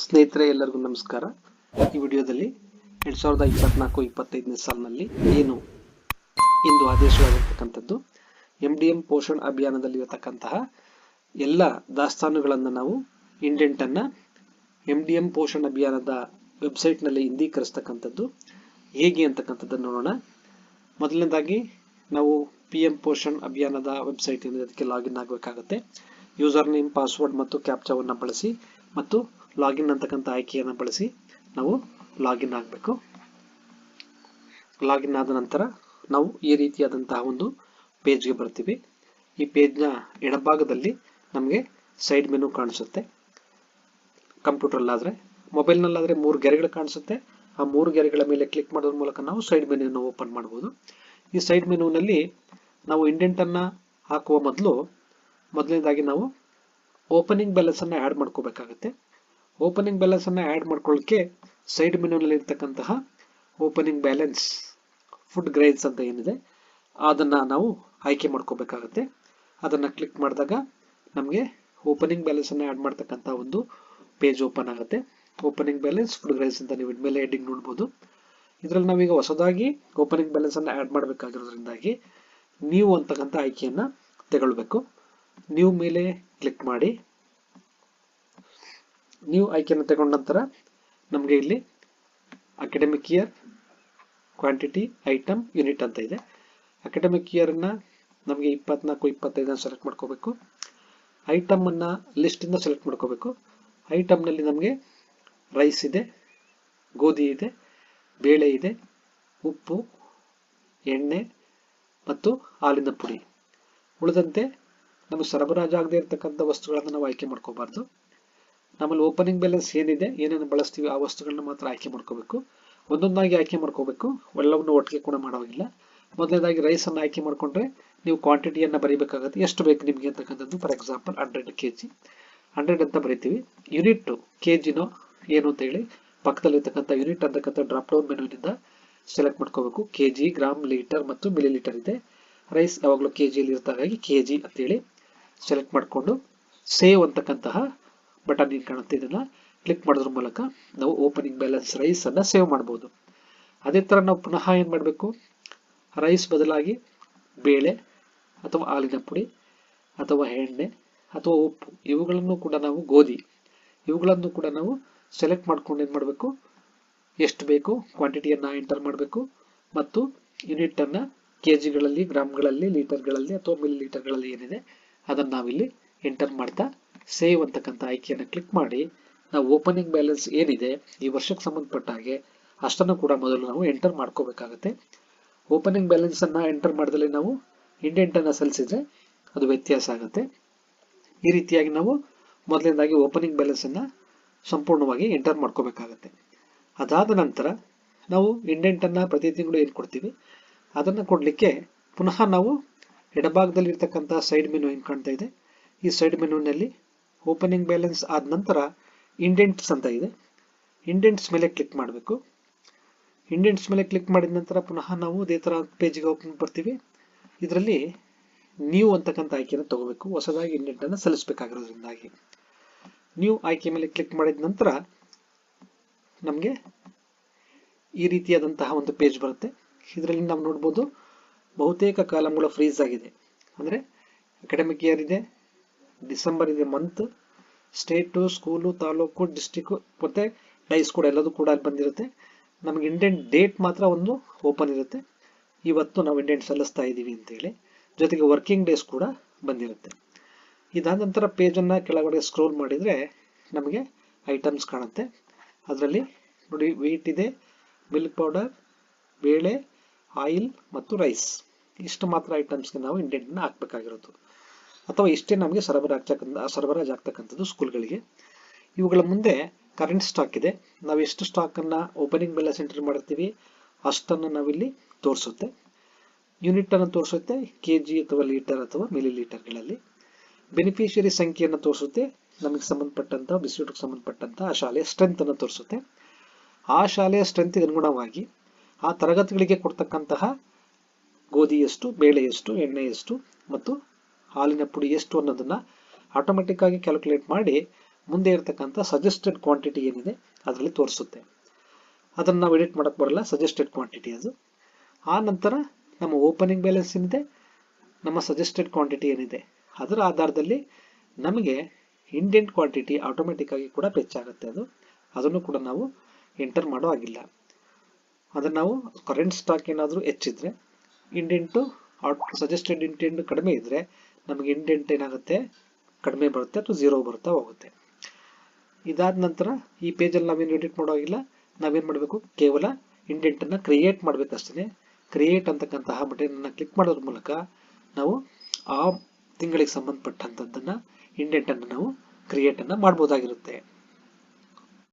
ಸ್ನೇಹಿತರೆ, ಎಲ್ಲರಿಗೂ ನಮಸ್ಕಾರ. ಈ ವಿಡಿಯೋದಲ್ಲಿ ಎರಡು ಸಾವಿರದ ಇಪ್ಪತ್ನಾಲ್ಕು ಇಪ್ಪತ್ತೈದನೇ ಸಾಲಿನಲ್ಲಿ ಏನು ಇಂದು ಆದೇಶವಾಗಿರ್ತಕ್ಕಂಥದ್ದು ಎಂ ಡಿ ಎಂ ಪೋಷಣ್ ಅಭಿಯಾನದಲ್ಲಿರತಕ್ಕಂತಹ ಎಲ್ಲ ದಾಸ್ತಾನುಗಳನ್ನು ನಾವು ಇಂಡೆಂಟನ್ನು ಎಂ ಡಿ ಎಂ ಪೋಷಣ್ ಅಭಿಯಾನದ ವೆಬ್ಸೈಟ್ನಲ್ಲಿ ಹಿಂದೀಕರಿಸ್ತಕ್ಕಂಥದ್ದು. ಹೇಗೆ ಅಂತಕ್ಕಂಥದ್ದನ್ನು ನೋಡೋಣ. ಮೊದಲನೇದಾಗಿ, ನಾವು ಪಿ ಎಂ ಪೋಷಣ್ ಅಭಿಯಾನದ ವೆಬ್ಸೈಟ್ ಅದಕ್ಕೆ ಲಾಗಿನ್ ಆಗಬೇಕಾಗುತ್ತೆ. ಯೂಸರ್ ನೇಮ್, ಪಾಸ್ವರ್ಡ್ ಮತ್ತು ಕ್ಯಾಪ್ಚಾವನ್ನು ಬಳಸಿ ಮತ್ತು ಲಾಗಿನ್ ಅಂತಕ್ಕಂಥ ಆಯ್ಕೆಯನ್ನು ಬಳಸಿ ನಾವು ಲಾಗಿನ್ ಆಗಬೇಕು. ಲಾಗಿನ್ ಆದ ನಂತರ ನಾವು ಈ ರೀತಿಯಾದಂತಹ ಒಂದು ಪೇಜ್ಗೆ ಬರ್ತೀವಿ. ಈ ಪೇಜ್ನ ಎಡಭಾಗದಲ್ಲಿ ನಮಗೆ ಸೈಡ್ ಮೆನು ಕಾಣಿಸುತ್ತೆ. ಕಂಪ್ಯೂಟರ್ಲಾದರೆ ಮೊಬೈಲ್ನಲ್ಲಾದರೆ ಮೂರು ಗೆರೆಗಳು ಕಾಣಿಸುತ್ತೆ. ಆ ಮೂರು ಗೆರೆಗಳ ಮೇಲೆ ಕ್ಲಿಕ್ ಮಾಡೋದ್ರ ಮೂಲಕ ನಾವು ಸೈಡ್ ಮೆನುವನ್ನು ಓಪನ್ ಮಾಡ್ಬೋದು. ಈ ಸೈಡ್ ಮೆನುವಿನಲ್ಲಿ ನಾವು ಇಂಡೆಂಟನ್ನು ಹಾಕುವ ಮೊದಲು ಮೊದಲನೇದಾಗಿ ನಾವು ಓಪನಿಂಗ್ ಬ್ಯಾಲೆನ್ಸನ್ನು ಆ್ಯಡ್ ಮಾಡ್ಕೋಬೇಕಾಗತ್ತೆ. ಓಪನಿಂಗ್ ಬ್ಯಾಲೆನ್ಸ್ ಅನ್ನ ಆ್ಯಡ್ ಮಾಡ್ಕೊಳ್ಳೋಕ್ಕೆ ಸೈಡ್ ಮೆನುನಲ್ಲಿ ಇರ್ತಕ್ಕಂತಹ ಓಪನಿಂಗ್ ಬ್ಯಾಲೆನ್ಸ್ ಫುಡ್ ಗ್ರೈನ್ಸ್ ಅಂತ ಏನಿದೆ, ಅದನ್ನು ನಾವು ಆಯ್ಕೆ ಮಾಡ್ಕೋಬೇಕಾಗತ್ತೆ. ಅದನ್ನು ಕ್ಲಿಕ್ ಮಾಡಿದಾಗ ನಮಗೆ ಓಪನಿಂಗ್ ಬ್ಯಾಲೆನ್ಸನ್ನು ಆ್ಯಡ್ ಮಾಡ್ತಕ್ಕಂಥ ಒಂದು ಪೇಜ್ ಓಪನ್ ಆಗುತ್ತೆ. ಓಪನಿಂಗ್ ಬ್ಯಾಲೆನ್ಸ್ ಫುಡ್ ಗ್ರೈನ್ಸ್ ಅಂತ ನೀವು ಇದ್ಮೇಲೆ ಹೆಡ್ಡಿಂಗ್ ನೋಡ್ಬೋದು. ಇದರಲ್ಲಿ ನಾವೀಗ ಹೊಸದಾಗಿ ಓಪನಿಂಗ್ ಬ್ಯಾಲೆನ್ಸನ್ನು ಆ್ಯಡ್ ಮಾಡಬೇಕಾಗಿರೋದ್ರಿಂದಾಗಿ ನೀವು ಅಂತಕ್ಕಂಥ ಆಯ್ಕೆಯನ್ನು ತಗೊಳ್ಬೇಕು. ನೀವು ಮೇಲೆ ಕ್ಲಿಕ್ ಮಾಡಿ ನ್ಯೂ ಆಯ್ಕೆಯನ್ನು ತಗೊಂಡ ನಂತರ ನಮಗೆ ಇಲ್ಲಿ academic year quantity item unit ಅಂತ ಇದೆ. ಅಕಾಡೆಮಿಕ್ ಇಯರನ್ನು ನಮಗೆ ಇಪ್ಪತ್ನಾಲ್ಕು ಇಪ್ಪತ್ತೈದನ್ನು ಸೆಲೆಕ್ಟ್ ಮಾಡ್ಕೋಬೇಕು. ಐಟಮನ್ನು ಲಿಸ್ಟಿಂದ ಸೆಲೆಕ್ಟ್ ಮಾಡ್ಕೋಬೇಕು. ಐಟಮ್ನಲ್ಲಿ ನಮಗೆ ರೈಸ್ ಇದೆ, ಗೋಧಿ ಇದೆ, ಬೇಳೆ ಇದೆ, ಉಪ್ಪು, ಎಣ್ಣೆ ಮತ್ತು ಹಾಲಿನ ಪುಡಿ ಉಳಿದಂತೆ ನಮಗೆ ಸರಬರಾಜಾಗದೇ ಇರತಕ್ಕಂಥ ವಸ್ತುಗಳನ್ನು ನಾವು ಆಯ್ಕೆ ಮಾಡ್ಕೋಬಾರ್ದು. ನಮ್ಮಲ್ಲಿ ಓಪನಿಂಗ್ ಬ್ಯಾಲೆನ್ಸ್ ಏನಿದೆ, ಏನೇನು ಬಳಸ್ತೀವಿ, ಆ ವಸ್ತುಗಳನ್ನ ಮಾತ್ರ ಆಯ್ಕೆ ಮಾಡ್ಕೋಬೇಕು. ಒಂದೊಂದಾಗಿ ಆಯ್ಕೆ ಮಾಡ್ಕೋಬೇಕು. ಎಲ್ಲವನ್ನು ಒಟ್ಟಿಗೆ ಕೂಡ ಮಾಡೋಗಿಲ್ಲ. ಮೊದಲನೇದಾಗಿ ರೈಸನ್ನು ಆಯ್ಕೆ ಮಾಡಿಕೊಂಡ್ರೆ ನೀವು ಕ್ವಾಂಟಿಟಿಯನ್ನು ಬರೀಬೇಕಾಗುತ್ತೆ. ಎಷ್ಟು ಬೇಕು ನಿಮಗೆ ಅಂತಕ್ಕಂಥದ್ದು for example hundred K G hundred ಅಂತ ಬರಿತೀವಿ. ಯೂನಿಟ್ ಕೆ ಜಿನೋ ಏನು ಅಂತ ಹೇಳಿ, ಪಕ್ಕದಲ್ಲಿರ್ತಕ್ಕಂಥ ಯೂನಿಟ್ ಅಂತಕ್ಕಂಥ ಡ್ರಾಪ್ ಡೌನ್ ಮೆನುವಿನಿಂದ ಸೆಲೆಕ್ಟ್ ಮಾಡ್ಕೋಬೇಕು. ಕೆ ಜಿ ಗ್ರಾಮ್ ಲೀಟರ್ ಮತ್ತು ಮಿಲಿ ಲೀಟರ್ ಇದೆ. ರೈಸ್ ಯಾವಾಗಲೂ ಕೆ ಜಿಯಲ್ಲಿ ಇರ್ತಾಗಾಗಿ ಕೆ ಜಿ ಅಂತೇಳಿ ಸೆಲೆಕ್ಟ್ ಮಾಡಿಕೊಂಡು ಸೇವ್ ಅಂತಕ್ಕಂತಹ ಬಟನ್ ಏನು ಕಾಣುತ್ತೆ, ಇದನ್ನು ಕ್ಲಿಕ್ ಮಾಡೋದ್ರ ಮೂಲಕ ನಾವು ಓಪನಿಂಗ್ ಬ್ಯಾಲೆನ್ಸ್ ರೈಸನ್ನು ಸೇವ್ ಮಾಡ್ಬೋದು. ಅದೇ ಥರ ನಾವು ಪುನಃ ಏನು ಮಾಡಬೇಕು? ರೈಸ್ ಬದಲಾಗಿ ಬೇಳೆ ಅಥವಾ ಹಾಲಿನ ಪುಡಿ ಅಥವಾ ಎಣ್ಣೆ ಅಥವಾ ಉಪ್ಪು, ಇವುಗಳನ್ನು ಕೂಡ ನಾವು ಗೋಧಿ, ಇವುಗಳನ್ನು ಕೂಡ ನಾವು ಸೆಲೆಕ್ಟ್ ಮಾಡ್ಕೊಂಡು ಏನು ಮಾಡಬೇಕು? ಎಷ್ಟು ಬೇಕು? ಕ್ವಾಂಟಿಟಿಯನ್ನು ಎಂಟರ್ ಮಾಡಬೇಕು. ಮತ್ತು ಯೂನಿಟನ್ನು ಕೆ ಜಿಗಳಲ್ಲಿ ಗ್ರಾಮ್ಗಳಲ್ಲಿ ಲೀಟರ್ಗಳಲ್ಲಿ ಅಥವಾ ಮಿಲಿ ಲೀಟರ್ಗಳಲ್ಲಿ ಏನಿದೆ, ಅದನ್ನು ನಾವಿಲ್ಲಿ ಎಂಟರ್ ಮಾಡ್ತಾ ಸೇವ್ ಅಂತಕ್ಕಂಥ ಆಯ್ಕೆಯನ್ನು ಕ್ಲಿಕ್ ಮಾಡಿ, ನಾವು ಓಪನಿಂಗ್ ಬ್ಯಾಲೆನ್ಸ್ ಏನಿದೆ, ಈ ವರ್ಷಕ್ಕೆ ಸಂಬಂಧಪಟ್ಟ ಹಾಗೆ ಅಷ್ಟನ್ನು ಕೂಡ ಮೊದಲು ನಾವು ಎಂಟರ್ ಮಾಡ್ಕೋಬೇಕಾಗತ್ತೆ. ಓಪನಿಂಗ್ ಬ್ಯಾಲೆನ್ಸನ್ನು ಎಂಟರ್ ಮಾಡಿದಲ್ಲಿ ನಾವು ಇಂಡೆಂಟನ್ನು ಸಲ್ಲಿಸಿದ್ರೆ ಅದು ವ್ಯತ್ಯಾಸ ಆಗುತ್ತೆ. ಈ ರೀತಿಯಾಗಿ ನಾವು ಮೊದಲನೇದಾಗಿ ಓಪನಿಂಗ್ ಬ್ಯಾಲೆನ್ಸನ್ನು ಸಂಪೂರ್ಣವಾಗಿ ಎಂಟರ್ ಮಾಡ್ಕೋಬೇಕಾಗತ್ತೆ. ಅದಾದ ನಂತರ ನಾವು ಇಂಡೆಂಟನ್ನು ಪ್ರತಿ ತಿಂಗಳು ಏನು ಕೊಡ್ತೀವಿ? ಅದನ್ನು ಕೊಡಲಿಕ್ಕೆ ಪುನಃ ನಾವು ಎಡಭಾಗದಲ್ಲಿ ಇರ್ತಕ್ಕಂಥ ಸೈಡ್ ಮೆನು ಏನು ಕಾಣ್ತಾ ಇದೆ? ಈ ಸೈಡ್ ಮೆನುವಿನಲ್ಲಿ ಓಪನಿಂಗ್ ಬ್ಯಾಲೆನ್ಸ್ ಆದ ನಂತರ ಇಂಡೆಂಟ್ಸ್ ಅಂತ ಇದೆ. ಇಂಡೆಂಟ್ಸ್ ಮೇಲೆ ಕ್ಲಿಕ್ ಮಾಡಬೇಕು. ಇಂಡೆಂಟ್ಸ್ ಮೇಲೆ ಕ್ಲಿಕ್ ಮಾಡಿದ ನಂತರ ಪುನಃ ನಾವು ಅದೇ ಥರ ಪೇಜ್ಗೆ ಓಪನ್ ಬರ್ತೀವಿ ಇದರಲ್ಲಿ ನ್ಯೂ ಅಂತಕ್ಕಂಥ ಆಯ್ಕೆಯನ್ನು ತಗೋಬೇಕು. ಹೊಸದಾಗಿ ಇಂಡೆಂಟನ್ನು ಸಲ್ಲಿಸಬೇಕಾಗಿರೋದ್ರಿಂದಾಗಿ. ನ್ಯೂ ಆಯ್ಕೆ ಮೇಲೆ ಕ್ಲಿಕ್ ಮಾಡಿದ ನಂತರ ನಮಗೆ ಈ ರೀತಿಯಾದಂತಹ ಒಂದು ಪೇಜ್ ಬರುತ್ತೆ. ಇದರಲ್ಲಿ ನಾವು ನೋಡ್ಬೋದು ಬಹುತೇಕ ಕಾಲಮ್ಗಳು ಫ್ರೀಸ್ ಆಗಿದೆ. ಅಂದರೆ ಅಕಾಡೆಮಿಕ್ ಇಯರ್ ಇದೆ. ಡಿಸೆಂಬರ್ ಇದೆ month state school taluk district ಮತ್ತೆ ಡೈಸ್ ಕೂಡ ಎಲ್ಲದೂ ಕೂಡ ಅಲ್ಲಿ ಬಂದಿರುತ್ತೆ. ನಮಗೆ ಇಂಡೆಂಟ್ ಡೇಟ್ ಮಾತ್ರ ಒಂದು ಓಪನ್ ಇರುತ್ತೆ. ಇವತ್ತು ನಾವು ಇಂಡೆಂಟ್ ಸಲ್ಲಿಸ್ತಾ ಇದ್ದೀವಿ ಅಂತೇಳಿ. ಜೊತೆಗೆ ವರ್ಕಿಂಗ್ ಡೇಸ್ ಕೂಡ ಬಂದಿರುತ್ತೆ. ಇದಾದ ನಂತರ ಪೇಜನ್ನು ಕೆಳಗಡೆ ಸ್ಕ್ರೋಲ್ ಮಾಡಿದರೆ ನಮಗೆ ಐಟಮ್ಸ್ ಕಾಣುತ್ತೆ. ಅದರಲ್ಲಿ ನೋಡಿ ವೀಟ್ ಇದೆ ಮಿಲ್ಕ್ ಪೌಡರ್ ಬೇಳೆ ಆಯಿಲ್ ಮತ್ತು ರೈಸ್ ಇಷ್ಟು ಮಾತ್ರ ಐಟಮ್ಸ್ಗೆ ನಾವು ಇಂಡೆಂಟನ್ನು ಹಾಕಬೇಕಾಗಿರೋದು. ಅಥವಾ ಇಷ್ಟೇ ನಮಗೆ ಸರಬರಾಜು ಆಗ್ತಕ್ಕಂಥದ್ದು ಸ್ಕೂಲ್ಗಳಿಗೆ. ಇವುಗಳ ಮುಂದೆ ಕರೆಂಟ್ ಸ್ಟಾಕ್ ಇದೆ. ನಾವು ಎಷ್ಟು ಸ್ಟಾಕನ್ನು ಓಪನಿಂಗ್ ಬ್ಯಾಲೆನ್ಸ್ ಎಂಟ್ರಿ ಮಾಡಿರ್ತೀವಿ ಅಷ್ಟನ್ನು ನಾವಿಲ್ಲಿ ತೋರಿಸುತ್ತೆ. ಯೂನಿಟನ್ನು ತೋರಿಸುತ್ತೆ ಕೆ ಜಿ ಅಥವಾ ಲೀಟರ್ ಅಥವಾ ಮಿಲಿ ಲೀಟರ್ಗಳಲ್ಲಿ ಬೆನಿಫಿಷಿಯರಿ ಸಂಖ್ಯೆಯನ್ನು ತೋರಿಸುತ್ತೆ, ನಮಗೆ ಸಂಬಂಧಪಟ್ಟಂಥ ಬಿಸ್ಯೂಟ್ಗೆ ಸಂಬಂಧಪಟ್ಟಂಥ ಆ ಶಾಲೆಯ ಸ್ಟ್ರೆಂತನ್ನು ತೋರಿಸುತ್ತೆ. ಆ ಶಾಲೆಯ ಸ್ಟ್ರೆಂತ್ಗೆ ಅನುಗುಣವಾಗಿ ಆ ತರಗತಿಗಳಿಗೆ ಕೊಡ್ತಕ್ಕಂತಹ ಗೋಧಿ ಎಷ್ಟು ಬೇಳೆ ಎಷ್ಟು ಎಣ್ಣೆ ಎಷ್ಟು ಮತ್ತು ಹಾಲಿನ ಪುಡಿ ಎಷ್ಟು ಅನ್ನೋದನ್ನ ಆಟೋಮೆಟಿಕ್ ಆಗಿ ಕ್ಯಾಲ್ಕುಲೇಟ್ ಮಾಡಿ ಮುಂದೆ ಇರತಕ್ಕಂಥ ಸಜೆಸ್ಟೆಡ್ ಕ್ವಾಂಟಿಟಿ ಏನಿದೆ ಅದರಲ್ಲಿ ತೋರಿಸುತ್ತೆ. ಅದನ್ನು ನಾವು ಎಡಿಟ್ ಮಾಡಕ್ ಬರಲ್ಲ ಸಜೆಸ್ಟೆಡ್ ಕ್ವಾಂಟಿಟಿ ಅದು. ಆ ನಂತರ ನಮ್ಮ ಓಪನಿಂಗ್ ಬ್ಯಾಲೆನ್ಸ್ ಏನಿದೆ, ನಮ್ಮ ಸಜೆಸ್ಟೆಡ್ ಕ್ವಾಂಟಿಟಿ ಏನಿದೆ, ಅದರ ಆಧಾರದಲ್ಲಿ ನಮಗೆ ಇಂಡೆಂಟ್ ಕ್ವಾಂಟಿಟಿ ಆಟೋಮೆಟಿಕ್ ಆಗಿ ಕೂಡ ಆಗುತ್ತೆ ಅದು. ಅದನ್ನು ಕೂಡ ನಾವು ಎಂಟರ್ ಮಾಡೋ ಆಗಿಲ್ಲ ಅದನ್ನ ನಾವು ಕರೆಂಟ್ ಸ್ಟಾಕ್ ಏನಾದರೂ ಹೆಚ್ಚಿದ್ರೆ ಇಂಡೆಂಟು ಸಜೆಸ್ಟೆಡ್ ಇಂಟೆಂಟ್ ಕಡಿಮೆ ಇದ್ರೆ ನಮಗೆ ಇಂಡೆಂಟ್ ಏನಾಗುತ್ತೆ? ಕಡಿಮೆ ಬರುತ್ತೆ ಅಥವಾ ಝೀರೋ ಬರ್ತಾ ಹೋಗುತ್ತೆ. ಇದಾದ ನಂತರ ಈ ಪೇಜಲ್ಲಿ ನಾವೇನು ಎಡಿಟ್ ಮಾಡೋ ಆಗಿಲ್ಲ ನಾವೇನು ಮಾಡಬೇಕು? ಕೇವಲ ಇಂಡೆಂಟನ್ನು ಕ್ರಿಯೇಟ್ ಮಾಡ್ಬೇಕಷ್ಟೇ ಕ್ರಿಯೇಟ್ ಅಂತಕ್ಕಂತಹ ಬಟನನ್ನು ಕ್ಲಿಕ್ ಮಾಡೋದ್ರ ಮೂಲಕ ನಾವು ಆ ತಿಂಗಳಿಗೆ ಸಂಬಂಧಪಟ್ಟಂಥದ್ದನ್ನು ಇಂಡೆಂಟನ್ನು ನಾವು ಕ್ರಿಯೇಟನ್ನು ಮಾಡ್ಬೋದಾಗಿರುತ್ತೆ.